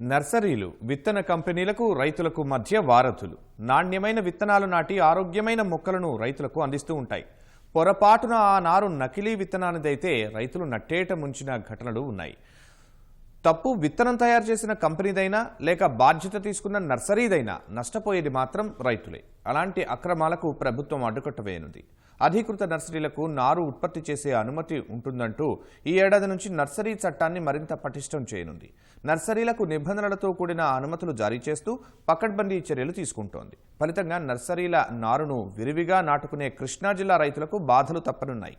నర్సరీలు విత్తన కంపెనీలకు రైతులకు మధ్య వారధులు. నాణ్యమైన విత్తనాలు నాటి ఆరోగ్యమైన మొక్కలను రైతులకు అందిస్తూ ఉంటాయి. పొరపాటున ఆ నారు నకిలీ విత్తనానిదైతే రైతులు నట్టేట ముంచిన ఘటనలు ఉన్నాయి. తప్పు విత్తనం తయారు చేసిన కంపెనీదైనా లేక బాధ్యత తీసుకున్న నర్సరీదైనా నష్టపోయేది మాత్రం రైతులే. అలాంటి అక్రమాలకు ప్రభుత్వం అడ్డుకట్ట వేయనుంది. అధీకృత నర్సరీలకు నారు ఉత్పత్తి చేసే అనుమతి ఉంటుందంటూ ఈ ఏడాది నుంచి నర్సరీ చట్టాన్ని మరింత పటిష్టం చేయనుంది. నర్సరీలకు నిబంధనలతో కూడిన అనుమతులు జారీ చేస్తూ పకడ్బందీ చర్యలు తీసుకుంటోంది. ఫలితంగా నర్సరీల నారును విరివిగా నాటుకునే కృష్ణా జిల్లా రైతులకు బాధలు తప్పనున్నాయి.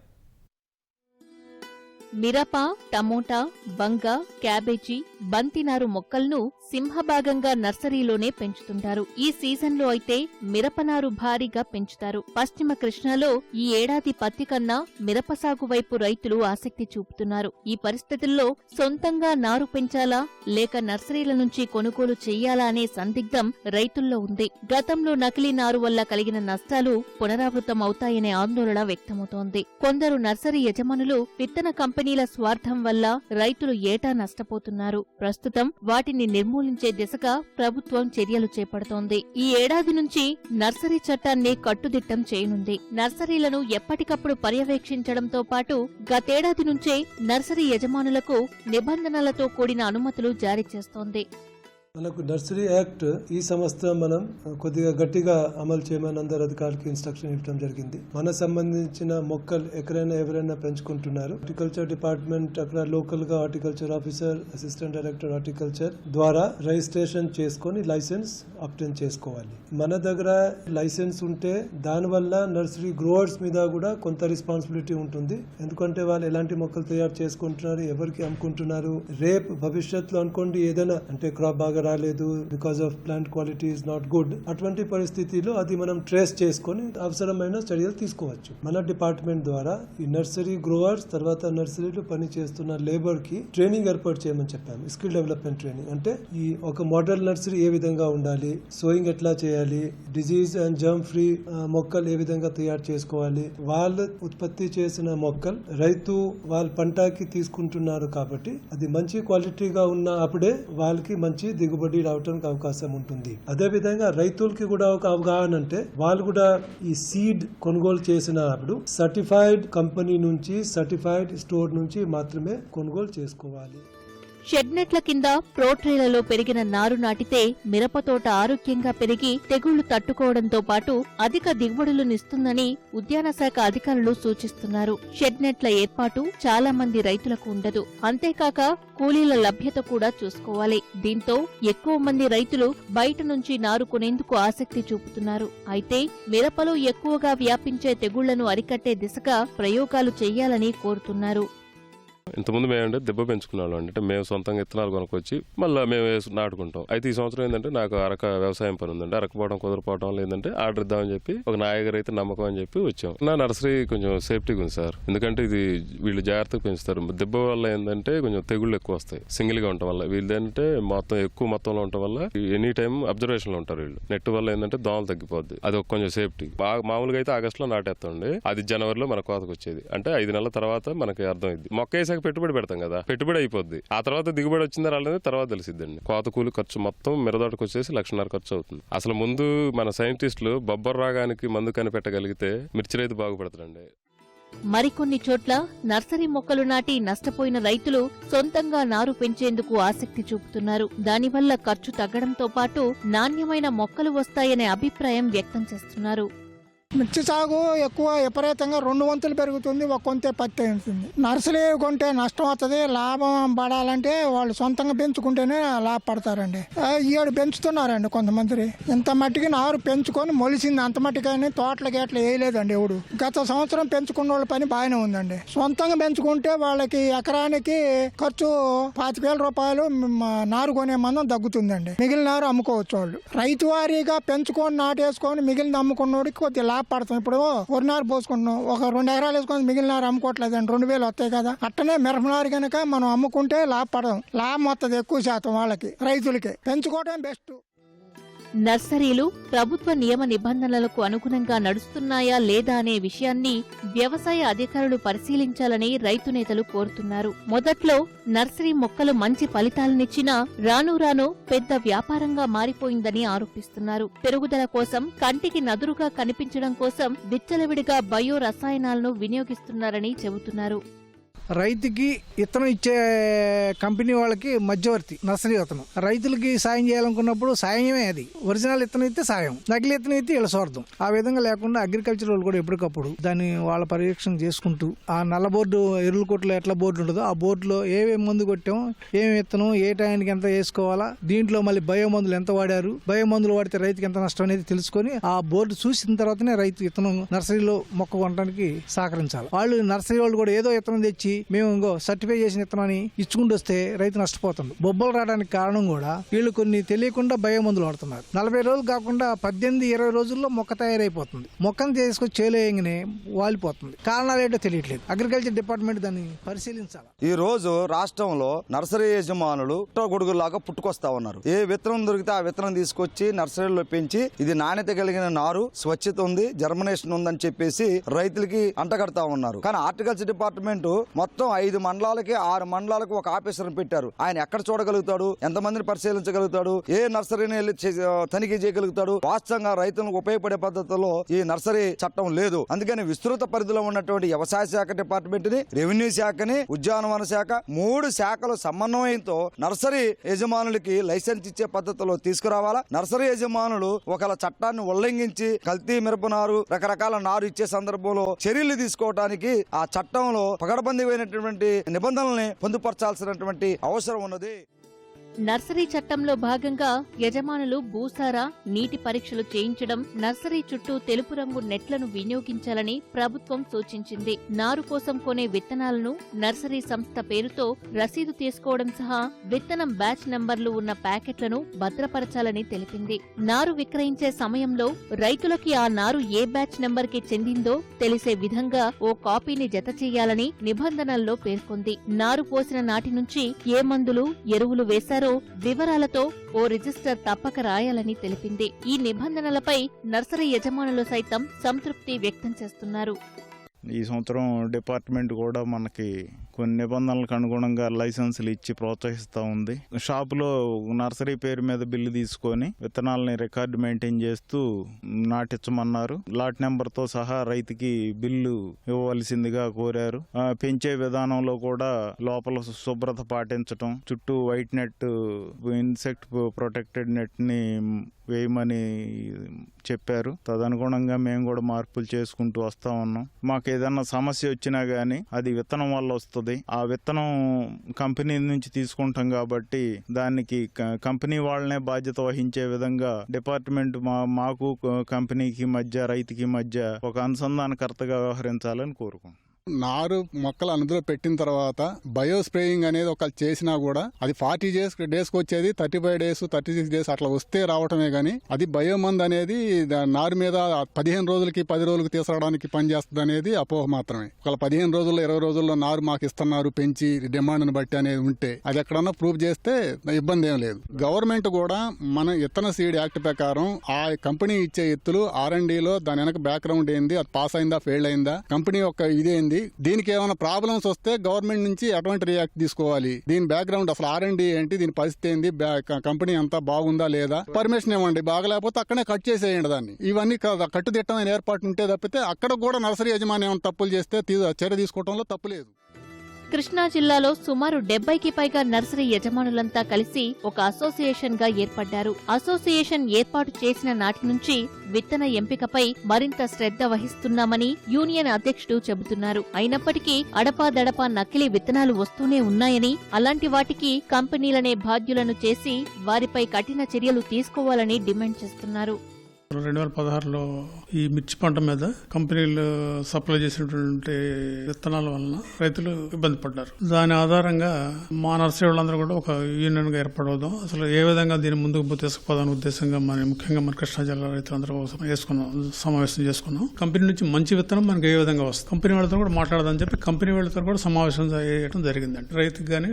మిరప టమోటా వంగ క్యాబేజీ బంతినారు మొక్కలను సింహభాగంగా నర్సరీలోనే పెంచుతుంటారు. ఈ సీజన్లో అయితే మిరపనారు భారీగా పెంచుతారు. పశ్చిమ కృష్ణాలో ఈ ఏడాది పత్తి కన్నా మిరప సాగు వైపు రైతులు ఆసక్తి చూపుతున్నారు. ఈ పరిస్థితుల్లో సొంతంగా నారు పెంచాలా లేక నర్సరీల నుంచి కొనుగోలు చేయాలా అనే సందిగ్ధం రైతుల్లో ఉంది. గతంలో నకిలీ నారు వల్ల కలిగిన నష్టాలు పునరావృతం అవుతాయనే ఆందోళన వ్యక్తమవుతోంది. కొందరు నర్సరీ యజమానులు విత్తన కంపెనీల స్వార్థం వల్ల రైతులు ఏటా నష్టపోతున్నారు. ప్రస్తుతం వాటిని నిర్మూలించే దిశగా ప్రభుత్వం చర్యలు చేపడుతోంది. ఈ ఏడాది నుంచి నర్సరీ చట్టాన్ని కట్టుదిట్టం చేయనుంది. నర్సరీలను ఎప్పటికప్పుడు పర్యవేక్షించడంతో పాటు గతేడాది నుంచే నర్సరీ యజమానులకు నిబంధనలతో కూడిన అనుమతులు జారీ చేస్తోంది. మనకు నర్సరీ యాక్ట్ ఈ సంవత్సరం మనం కొద్దిగా గట్టిగా అమలు చేయమని అందరు అధికారులకు ఇన్స్ట్రక్షన్ ఇవ్వడం జరిగింది. మన సంబంధించిన మొక్కలు ఎక్కడైనా ఎవరైనా పెంచుకుంటున్నారు. హార్టికల్చర్ డిపార్ట్మెంట్ అక్కడ లోకల్గా horticulture officer assistant director horticulture ద్వారా రిజిస్ట్రేషన్ చేసుకొని లైసెన్స్ అప్టెన్ చేసుకోవాలి. మన దగ్గర లైసెన్స్ ఉంటే దానివల్ల నర్సరీ గ్రోవర్స్ మీద కూడా కొంత రెస్పాన్సిబిలిటీ ఉంటుంది. ఎందుకంటే వాళ్ళు ఎలాంటి మొక్కలు తయారు చేసుకుంటున్నారు ఎవరికి అమ్ముకుంటున్నారు రేపు భవిష్యత్తులో అనుకోండి ఏదైనా అంటే క్రాప్ బాగా రాలేదు because of plant quality is not good అటువంటి పరిస్థితిలో అది మనం ట్రేస్ చేసుకొని అవసరమైన చర్యలు తీసుకోవచ్చు. మన డిపార్ట్మెంట్ ద్వారా ఈ నర్సరీ గ్రోవర్స్ తర్వాత నర్సరీలో పని చేస్తున్న లేబర్కి ట్రైనింగ్ ఏర్పాటు చేయమని చెప్పాము స్కిల్ డెవలప్మెంట్ ట్రైనింగ్ అంటే ఈ ఒక మోడల్ నర్సరీ ఏ విధంగా ఉండాలి సోయింగ్ ఎట్లా చేయాలి డిజీజ్ అండ్ జర్మ్ ఫ్రీ మొక్కలు ఏ విధంగా తయారు చేసుకోవాలి వాళ్ళు ఉత్పత్తి చేసిన మొక్కలు రైతు వాళ్ళ పంటకి తీసుకుంటున్నారు కాబట్టి అది మంచి క్వాలిటీగా ఉన్న అప్పుడే వాళ్ళకి మంచి దిగు దిగుబడి రావడానికి అవకాశం ఉంటుంది. అదే విధంగా రైతులకి కూడా ఒక అవగాహన అంటే వాళ్ళు కూడా ఈ సీడ్ కొనుగోలు చేసినప్పుడు సర్టిఫైడ్ కంపెనీ నుంచి సర్టిఫైడ్ స్టోర్ నుంచి మాత్రమే కొనుగోలు చేసుకోవాలి. షెడ్నెట్ల కింద ప్రోట్రేలలో పెరిగిన నారు నాటితే మిరపతోట ఆరోగ్యంగా పెరిగి తెగుళ్ళు తట్టుకోవడంతో పాటు అధిక దిగుబడులనిస్తుందని ఉద్యాన శాఖ అధికారులు సూచిస్తున్నారు. షెడ్నెట్ల ఏర్పాటు చాలా మంది రైతులకు ఉండదు. అంతేకాక కూలీల లభ్యత కూడా చూసుకోవాలి. దీంతో ఎక్కువ మంది రైతులు బయట నుంచి నారు కొనేందుకు ఆసక్తి చూపుతున్నారు. అయితే మిరపలో ఎక్కువగా వ్యాపించే తెగుళ్ళను అరికట్టే దిశగా ప్రయోగాలు చేయాలని కోరుతున్నారు. ఇంతకుముందు మేము అంటే దెబ్బ పెంచుకున్నాం అంటే మేము సొంతంగా విత్తనాలు కొనుక్కొచ్చి మళ్ళీ మేము వేసి నాటుకుంటాం. అయితే ఈ సంవత్సరం ఏంటంటే నాకు అరక వ్యవసాయం పని ఉందండి. అరకపోవడం కుదరపోవడం లేదంటే ఆర్డర్ ఇద్దామని చెప్పి ఒక నాయగర్ అయితే నమ్మకం అని చెప్పి వచ్చాం. నా నర్సరీ కొంచెం సేఫ్టీగా ఉంది సార్. ఎందుకంటే ఇది వీళ్ళు జాగ్రత్తగా పెంచుతారు. దెబ్బ వల్ల ఏంటంటే కొంచెం తెగుళ్ళు ఎక్కువ వస్తాయి. సింగిల్గా ఉండటం వల్ల. వీళ్ళు ఏంటంటే మొత్తం ఎక్కువ మొత్తంలో ఉండటం వల్ల ఎనీ టైం అబ్జర్వేషన్లో ఉంటారు వీళ్ళు. నెట్ వల్ల ఏంటంటే దోమలు తగ్గిపోద్ది. అది ఒక కొంచెం సేఫ్టీ. బాగా మామూలుగా అయితే ఆగస్టులో నాటేస్తాండి అది జనవరిలో మన కోతకు వచ్చేది. అంటే ఐదు నెలల తర్వాత మనకి అర్థమైంది మొక్క వేసాక పెట్టుబడి పెడతాం కదా. పెట్టుబడి అయిపోద్ది. ఆ తర్వాత దిగుబడి వచ్చిందా రాలేదని తర్వాత తెలిసిద్దండి. కోత కూలి ఖర్చు మొత్తం మిరదోటకు వచ్చేసి లక్షన్నర ఖర్చు అవుతుంది. అసలు ముందు మన సైంటిస్టులు బొబ్బర్ రాగానికి మందు కనిపెట్టగలిగితే మిర్చి రైతు బాగుపడతాడండి. మరికొన్ని చోట్ల నర్సరీ మొక్కలు నాటి నష్టపోయిన రైతులు సొంతంగా నారు పెంచేందుకు ఆసక్తి చూపుతున్నారు. దానివల్ల ఖర్చు తగ్గడంతో పాటు నాణ్యమైన మొక్కలు వస్తాయనే అభిప్రాయం వ్యక్తం చేస్తున్నారు. మిర్చి సాగు ఎక్కువ విపరీతంగా రెండు వంతులు పెరుగుతుంది ఒక వంతే పత్తి అవుతుంది. నర్సరీ కొంటే నష్టం వస్తుంది లాభం పడాలంటే వాళ్ళు సొంతంగా పెంచుకుంటేనే లాభపడతారండి. ఆ, ఏడు పెంచుతున్నారండి కొంతమంది. ఇంత మట్టికి నారు పెంచుకొని మొలిసింది అంత మట్టికైనా తోటల గేట్ల వేయలేదండి ఎవడు. గత సంవత్సరం పెంచుకున్న వాళ్ళ పని బాగానే ఉందండి. సొంతంగా పెంచుకుంటే వాళ్ళకి ఎకరానికి ఖర్చు పాతిక వేల రూపాయలు నారు కొనే మందం తగ్గుతుందండి. మిగిలిన నారు అమ్ముకోవచ్చు వాళ్ళు. రైతు వారీగా పెంచుకొని నాటేసుకొని మిగిలిన అమ్ముకున్నోడికి కొద్దిగా లాభపడతాం ఇప్పుడు వరి నారు పోసుకుంటున్నాం. ఒక రెండు ఎకరాలు వేసుకొని మిగిలిన అమ్ముకోవట్లేదు అండి రెండు వేలు వస్తాయి కదా. అట్టనే మిరపనారు కనుక మనం అమ్ముకుంటే లాభపడదాం లాభం వస్తుంది ఎక్కువ శాతం వాళ్ళకి రైతులకి. పెంచుకోవడం బెస్ట్. నర్సరీలు ప్రభుత్వ నియమ నిబంధనలకు అనుగుణంగా నడుస్తున్నాయా లేదా అనే విషయాన్ని వ్యవసాయ అధికారులు పరిశీలించాలని రైతు నేతలు కోరుతున్నారు. మొదట్లో నర్సరీ మొక్కలు మంచి ఫలితాలనిచ్చినా రాను రాను పెద్ద వ్యాపారంగా మారిపోయిందని ఆరోపిస్తున్నారు. పెరుగుదల కోసం కంటికి నదురుగా కనిపించడం కోసం విచ్చలవిడిగా బయో రసాయనాలను వినియోగిస్తున్నారని చెబుతున్నారు. రైతుకి ఇతను ఇచ్చే కంపెనీ వాళ్ళకి మధ్యవర్తి నర్సరీ అతను రైతులకి సాయం చేయాలనుకున్నప్పుడు సాయమే అది. ఒరిజినల్ ఇతను అయితే సాయం. నకిలీ ఇతను అయితే వీళ్ళ స్వార్థం. ఆ విధంగా లేకుండా అగ్రికల్చర్ వాళ్ళు కూడా ఎప్పటికప్పుడు దాన్ని వాళ్ళ పర్యవేక్షణ చేసుకుంటూ ఆ నల్ల బోర్డు ఎరువుల కొట్లో ఎట్లా బోర్డు ఉంటుందో ఆ బోర్డులో ఏమేమి మందు కొట్టాం ఏమి ఇత్తనం ఏ టైంకి ఎంత వేసుకోవాలా దీంట్లో మళ్ళీ బయో మందులు ఎంత వాడారు బయో మందులు వాడితే రైతుకి ఎంత నష్టం అనేది తెలుసుకొని ఆ బోర్డు చూసిన తర్వాతనే రైతు ఇత్తనం నర్సరీలో మొక్క కొనడానికి సహకరించాలి. వాళ్ళు నర్సరీ వాళ్ళు కూడా ఏదో ఇతనం తెచ్చి మేము ఇంకో సర్టిఫై చేసిన విత్తనాన్ని ఇచ్చుకుంటూ వస్తే రైతు నష్టపోతుంది బొబ్బలు రావడానికి కారణం కూడా వీళ్ళు కొన్ని తెలియకుండా భయం మందులు వాడుతున్నారు. నలభై రోజులు కాకుండా పద్దెనిమిది ఇరవై రోజుల్లో మొక్క తయారైపోతుంది. మొక్కను తీసుకొచ్చి చేలేయంగానే వాలిపోతుంది. కారణాలు ఏంటో తెలియట్లేదు. అగ్రికల్చర్ డిపార్ట్మెంట్ దాన్ని పరిశీలించాలి? ఈ రోజు రాష్ట్రంలో నర్సరీ యజమానులు గొడుగులాగా పుట్టుకొస్తా ఉన్నారు. ఏ విత్తనం దొరికితే ఆ విత్తనం తీసుకొచ్చి నర్సరీలో పెంచి ఇది నాణ్యత కలిగిన నారు స్వచ్ఛత ఉంది జర్మినేషన్ ఉందని చెప్పేసి రైతులకి అంటగడతా ఉన్నారు. కానీ హార్టికల్చర్ డిపార్ట్మెంట్ మొత్తం మొత్తం ఐదు మండలాలకి ఆరు మండలాలకు ఒక ఆఫీసర్ పెట్టారు. ఆయన ఎక్కడ చూడగలుగుతాడు? ఎంతమందిని పరిశీలించగలుగుతాడు? ఏ నర్సరీని వెళ్ళి తనిఖీ చేయగలుగుతాడు? వాస్తవంగా రైతులకు ఉపయోగపడే పద్ధతిలో ఈ నర్సరీ చట్టం లేదు. అందుకని విస్తృత పరిధిలో ఉన్నటువంటి వ్యవసాయ శాఖ డిపార్ట్మెంట్ని రెవెన్యూ శాఖని ఉద్యానవన శాఖ మూడు శాఖల సమన్వయంతో నర్సరీ యజమానులకి లైసెన్స్ ఇచ్చే పద్ధతిలో తీసుకురావాలా? నర్సరీ యజమానులు ఒకవేళ చట్టాన్ని ఉల్లంఘించి కల్తీ మిరపనారు రకరకాల నారు ఇచ్చే సందర్భంలో చర్యలు తీసుకోవడానికి ఆ చట్టంలో పగడబందీమైనటువంటి నిబంధనల్ని పొందుపరచాల్సినటువంటి అవసరం ఉన్నది. నర్సరీ చట్టంలో భాగంగా యజమానులు భూసార నీటి పరీక్షలు చేయించడం నర్సరీ చుట్టూ తెలుపు రంగు నెట్లను వినియోగించాలని ప్రభుత్వం సూచించింది. నారు కోసం కొనే విత్తనాలను నర్సరీ సంస్థ పేరుతో రసీదు తీసుకోవడం సహా విత్తనం బ్యాచ్ నంబర్లు ఉన్న ప్యాకెట్లను భద్రపరచాలని తెలిపింది. నారు విక్రయించే సమయంలో రైతులకి ఆ నారు ఏ బ్యాచ్ నంబర్కి చెందిందో తెలిసే విధంగా ఓ కాపీని జత చేయాలని నిబంధనల్లో పేర్కొంది. నారు పోసిన నాటి నుంచి ఏ మందులు ఎరువులు వేశారు? వివరాలతో ఓ రిజిస్టర్ తప్పక రాయాలని తెలిపింది. ఈ నిబంధనలపై నర్సరీ యజమానులు సైతం సంతృప్తి వ్యక్తం చేస్తున్నారు. ఈ సంవత్సరం డిపార్ట్మెంట్ కూడా మనకి కొన్ని నిబంధనలకు అనుగుణంగా లైసెన్సులు ఇచ్చి ప్రోత్సహిస్తూ ఉంది. షాపులో నర్సరీ పేరు మీద బిల్లు తీసుకొని విత్తనాలని రికార్డు మెయింటైన్ చేస్తూ నాటించమన్నారు. లాట్ నెంబర్తో సహా రైతుకి బిల్లు ఇవ్వవలసిందిగా కోరారు. పెంచే విధానంలో కూడా లోపల శుభ్రత పాటించటం చుట్టూ వైట్ నెట్ ఇన్సెక్ట్ ప్రొటెక్టెడ్ నెట్ని వేయమని చెప్పారు. తదనుగుణంగా మేము కూడా మార్పులు చేసుకుంటూ వస్తా ఉన్నాం. మాకు ఏదన్నా సమస్య వచ్చినా కానీ అది విత్తనం వల్ల వస్తుంది. ఆ విత్తనం కంపెనీ నుంచి తీసుకుంటాం కాబట్టి దానికి క- కంపెనీ వాళ్ళనే బాధ్యత వహించే విధంగా డిపార్ట్మెంట్ మా మాకు కంపెనీకి మధ్య రైతుకి మధ్య ఒక అనుసంధానకర్తగా వ్యవహరించాలని కోరుకుంటున్నాం. నారు మొక్కలు అందులో పెట్టిన తర్వాత బయో స్ప్రేయింగ్ అనేది ఒకళ్ళు చేసినా కూడా అది ఫార్టీ డేస్ డేస్కి వచ్చేది thirty five days thirty six days అట్లా వస్తే రావటమే కానీ అది బయో మందు అనేది దా- నారు మీద పదిహేను రోజులకి పది రోజులకి తీసుకురావడానికి పనిచేస్తుంది అనేది అపోహ మాత్రమే. ఒకవేళ పదిహేను రోజుల్లో ఇరవై రోజుల్లో నారు మాకు ఇస్తున్నారు పెంచి డిమాండ్ని బట్టి అనేది ఉంటే అది ఎక్కడన్నా ప్రూవ్ చేస్తే ఇబ్బంది ఏం లేదు. గవర్నమెంట్ కూడా మన ఇత్తన సీడ్ యాక్ట్ ప్రకారం ఆ కంపెనీ ఇచ్చే ఎత్తులు ఆర్ అండ్లో దాని వెనక బ్యాక్గ్రౌండ్ ఏంది అది పాస్ అయిందా ఫెయిల్ అయిందా కంపెనీ యొక్క ఇదేంది దీనికి ఏమైనా ప్రాబ్లమ్స్ వస్తే గవర్నమెంట్ నుంచి ఎటువంటి రియాక్ట్ తీసుకోవాలి. దీని బ్యాక్గ్రౌండ్ అసలు ఆర్ అండ్ ఏంటి? దీని పరిస్థితి ఏంది? బ్యా- కంపెనీ అంతా బాగుందా లేదా? పర్మిషన్ ఇవ్వండి. బాగలేకపోతే అక్కడే కట్ చేసేయండి దాన్ని. ఇవన్నీ కట్టుదిట్టమైన ఏర్పాటు ఉంటే తప్పితే అక్కడ కూడా నర్సరీ యజమాని ఏమైనా తప్పులు చేస్తే చర్య తీసుకోవడంలో తప్పు లేదు. కృష్ణా జిల్లాలో సుమారు డెబ్బైకి పైగా నర్సరీ యజమానులంతా కలిసి ఒక అసోసియేషన్గా ఏర్పడ్డారు. అసోసియేషన్ ఏర్పాటు చేసిన నాటి నుంచి విత్తన ఎంపికపై మరింత శ్రద్ధ వహిస్తున్నామని యూనియన్ అధ్యక్షుడు చెబుతున్నారు. అయినప్పటికీ అడపాదడపా నకిలీ విత్తనాలు వస్తూనే ఉన్నాయని అలాంటి వాటికి కంపెనీలనే బాధ్యులను చేసి వారిపై కఠిన చర్యలు తీసుకోవాలని డిమాండ్ చేస్తున్నారు. రెండు వేల పదహారులో ఈ మిర్చి పంట మీద కంపెనీలు సప్లై చేసినటువంటి విత్తనాల వలన రైతులు ఇబ్బంది పడ్డారు. దాని ఆధారంగా మా నర్సరీ వాళ్ళందరూ కూడా ఒక యూనియన్గా ఏర్పడవదాం అసలు ఏ విధంగా దీన్ని ముందుకు తీసుకుపోదాని ఉద్దేశంగా మన ముఖ్యంగా మన కృష్ణా జిల్లా రైతులందరూ వేసుకున్నాం సమావేశం చేసుకున్నాం. కంపెనీ నుంచి మంచి విత్తనం మనకి ఏ విధంగా వస్తుంది? కంపెనీ వాళ్ళతో కూడా మాట్లాడదని చెప్పి కంపెనీ వాళ్ళతో కూడా సమావేశం చేయడం జరిగిందండి. రైతుకి కానీ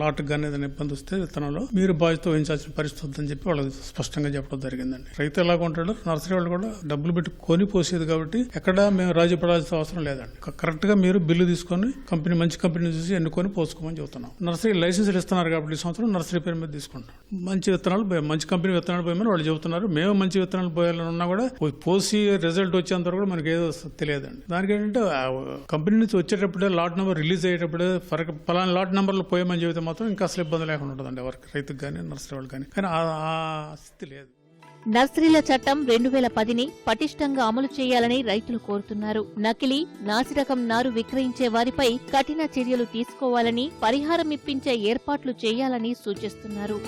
లాట్కి కానీ ఏదైనా ఇబ్బంది వస్తే విత్తనాలు మీరు బాధ్యత వహించాల్సిన పరిస్థితి ఉందని చెప్పి వాళ్ళకి స్పష్టంగా చెప్పడం జరిగిందండి. రైతు ఎలా కొంటాడో నర్సరీ వాళ్ళు కూడా డబ్బులు పెట్టి కొని పోసేది కాబట్టి ఎక్కడ మేము రాజీ పడాల్సిన అవసరం లేదండి. కరెక్ట్గా మీరు బిల్లు తీసుకొని కంపెనీ మంచి కంపెనీ చూసి ఎన్నుకొని పోసుకోమని చెబుతున్నాం. నర్సరీ లైసెన్సులు ఇస్తున్నారు కాబట్టి ఈ సంవత్సరం నర్సరీ పేరు మీద తీసుకుంటాం మంచి విత్తనాలు మంచి కంపెనీ విత్తనాలు పోయమని వాళ్ళు చెబుతున్నారు. మేము మంచి విత్తనాలు పోయాలని ఉన్నా కూడా పోసి రిజల్ట్ వచ్చేంత వరకు కూడా మనకి ఏదో తెలియదండి. దానికి ఏంటంటే కంపెనీ నుంచి వచ్చేటప్పుడే లాట్ నెంబర్ రిలీజ్ అయ్యేటప్పుడే ఫరక లాట్ నెంబర్లో పోయమని చెబితే మాత్రం ఇంకా అసలు ఇబ్బంది లేకుండా ఉంటుందండి ఎవరికి రైతుకు కానీ నర్సరీ వాళ్ళకి కానీ కానీ ఆ స్థితి లేదు. నర్సరీల చట్టం రెండు వేల పదిని పటిష్టంగా అమలు చేయాలని రైతులు కోరుతున్నారు. నకిలీ నాసిరకం నారు విక్రయించే వారిపై కఠిన చర్యలు తీసుకోవాలని పరిహారం ఇప్పించే ఏర్పాట్లు చేయాలని సూచిస్తున్నారు.